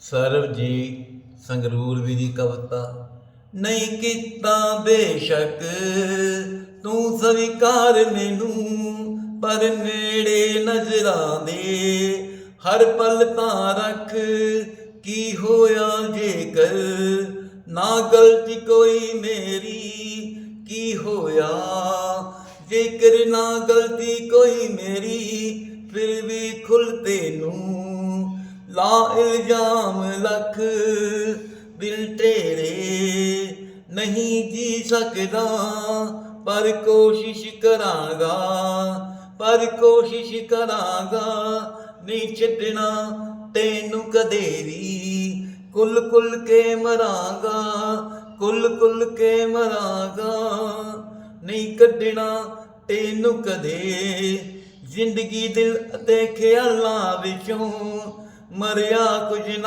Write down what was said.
ਸਰਬ ਜੀ ਸੰਗਰੂਰ ਵੀ ਦੀ ਕਵਿਤਾ, ਨਹੀਂ ਕੀਤਾ ਬੇਸ਼ੱਕ, ਤੂੰ ਸਵੀਕਾਰ ਮੈਨੂੰ, ਪਰ ਨੇੜੇ ਨਜ਼ਰਾਂ ਦੇ ਹਰ ਪਲ ਤਾਂ ਰੱਖ, ਕੀ ਹੋਇਆ ਜੇਕਰ ਨਾ ਗਲਤੀ ਕੋਈ ਮੇਰੀ, ਕੀ ਹੋਇਆ? ਜੇਕਰ ਨਾ ਗਲਤੀ ਕੋਈ ਮੇਰੀ, ਫਿਰ ਵੀ ਖੁੱਲ ਤੈਨੂੰ ਲਾ ਇਲਜ਼ਾਮ ਲੱਖ ਦਿਲ ਤੇਰੇ ਨਹੀਂ ਜੀ ਸਕਦਾ, ਪਰ ਕੋਸ਼ਿਸ਼ ਕਰਾਂਗਾ, ਪਰ ਕੋਸ਼ਿਸ਼ ਕਰਾਂਗਾ, ਨਹੀਂ ਛੱਡਣਾ ਤੈਨੂੰ ਕਦੇ ਵੀ। ਕੁੱਲ ਕੁੱਲ ਕੇ ਮਰਾਂਗਾ, ਕੁੱਲ ਕੁੱਲ ਕੇ ਮਰਾਂਗਾ, ਨਹੀਂ ਕੱਢਣਾ ਤੈਨੂੰ ਕਦੇ। ਜ਼ਿੰਦਗੀ ਦਿਲ ਅਤੇ ਖਿਆਲਾਂ ਵਿੱਚੋਂ ਮਰਿਆ ਕੁਝ ਨਾ